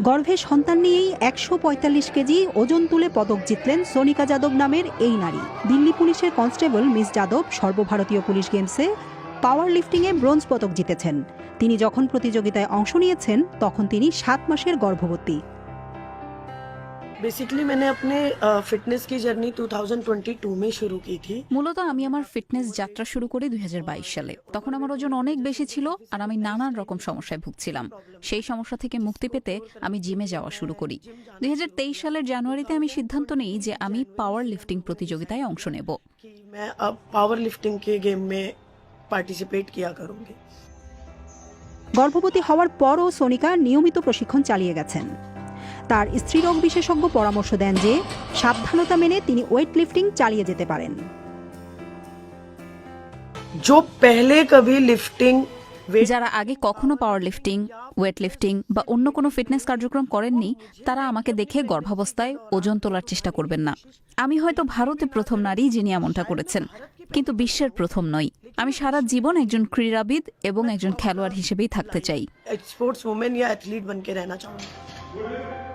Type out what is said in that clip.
গর্ভে সন্তান নিয়েই একশো পঁয়তাল্লিশ কেজি ওজন তুলে পদক জিতলেন সোনিকা যাদব নামের এই নারী। দিল্লি পুলিশের কনস্টেবল মিস যাদব সর্বভারতীয় পুলিশ গেমসে পাওয়ার লিফটিংয়ে ব্রোঞ্জ পদক জিতেছেন। তিনি যখন প্রতিযোগিতায় অংশ নিয়েছেন, তখন তিনি সাত মাসের গর্ভবতী। बेसिकली मैंने अपने फिटनेस की जर्नी 2022 में शुरू की थी মূলত আমি আমার ফিটনেস যাত্রা শুরু করি দুই সালে তখন আমার ওজন অনেক বেশি ছিল আর আমি নানান রকম সমস্যায় ভুগছিলাম সেই সমস্যা থেকে মুক্তি পেতে আমি জিমে যাওয়া শুরু করি দুই সালের জানুয়ারিতে আমি সিদ্ধান্ত নিই যে আমি পাওয়ার লিফটিং প্রতিযোগিতায় অংশ নেব कि मैं अब पावर लिफ्टिंग के गेम में पार्टिसिपेट किया करूंगी গর্ভবতী হওয়ার পরও সোনিকা নিয়মিত প্রশিক্ষণ চালিয়ে গেছেন তার স্ত্রী রোগ বিশেষজ্ঞ পরামর্শ দেন যে সাবধানতা মেনে তিনি ওয়েট লিফটিং চালিয়ে যেতে পারেন। যারা আগে কখনো পাওয়ার লিফটিং ওয়েট লিফটিং বা অন্য কোনো ফিটনেস কার্যক্রম করেননি তারা আমাকে দেখে গর্ভাবস্থায় ওজন তোলার চেষ্টা করবেন না। আমি হয়তো ভারতে প্রথম নারী যিনি এমনটা করেছেন কিন্তু বিশ্বের প্রথম নই। আমি সারা জীবন একজন ক্রীড়াবিদ এবং একজন খেলোয়াড় হিসেবেই থাকতে চাই। স্পোর্টস উমেন ইয়া অ্যাথলিট বনকে রেনা চাউ Good.